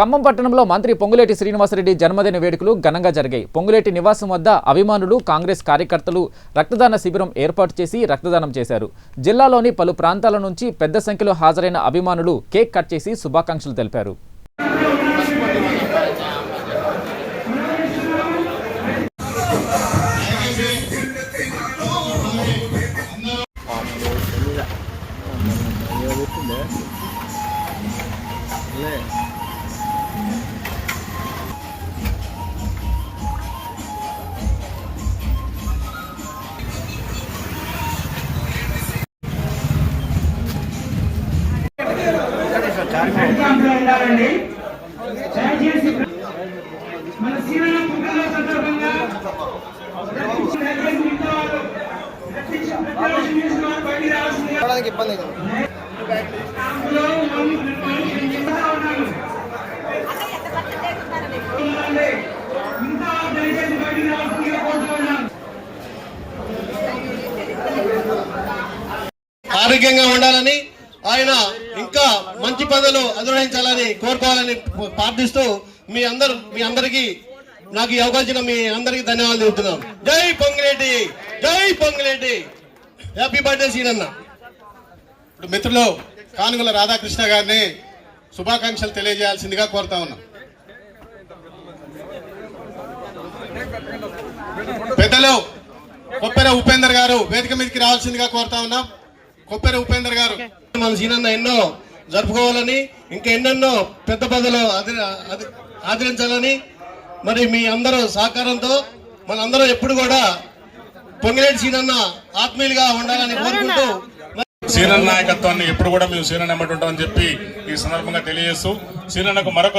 ఖమ్మం పట్టణంలో మంత్రి పొంగులేటి శ్రీనివాసరెడ్డి జన్మదిన వేడుకలు ఘనంగా జరిగాయి పొంగులేటి నివాసం వద్ద అభిమానులు కాంగ్రెస్ కార్యకర్తలు రక్తదాన శిబిరం ఏర్పాటు చేసి రక్తదానం చేశారు జిల్లాలోని పలు ప్రాంతాల నుంచి పెద్ద సంఖ్యలో హాజరైన అభిమానులు కేక్ కట్ చేసి శుభాకాంక్షలు తెలిపారు Yeah. ఉండాలండి. దయచేసి మన పుట్టినరోజు సందర్భంగా ఇబ్బంది ఆరోగ్యంగా ఉండాలని ఆయన ఇంకా మంచి పదవులు అధిరోహించాలని కోరుకోవాలని ప్రార్థిస్తూ మీ అందరు మీ అందరికీ నాకు ఈ అవకాశం మీ అందరికీ ధన్యవాదాలు చెబుతున్నాం జై పొంగిరెడ్డి! జై పొంగిరెడ్డి! హ్యాపీ బర్త్డే సీనన్న. ఇప్పుడు మిత్రులు కానుగల రాధాకృష్ణ గారిని శుభాకాంక్షలు తెలియజేయాల్సిందిగా కోరుతా ఉన్నాం. పెద్దలు కొప్పెర ఉపేందర్ గారు వేదిక మీదకి రావాల్సిందిగా కోరుతా ఉన్నాం. కొప్పెర ఉపేందర్ గారు. మన సీనన్న ఎన్నో జరుపుకోవాలని ఇంకా ఎన్నెన్నో పెద్ద అధి- ఆదరించాలని మరి మీ అందరూ సహకారంతో మనందరం ఎప్పుడు కూడా పొంగిరెడ్డి సీనన్న ఆత్మీయులుగా ఉండాలని కోరుకుంటూ సీనన్న నాయకత్వాన్ని ఎప్పుడు కూడా మేము సీనన్న ఉంటామని చెప్పి ఈ సందర్భంగా తెలియజేస్తూ సీనన్నకు మరొక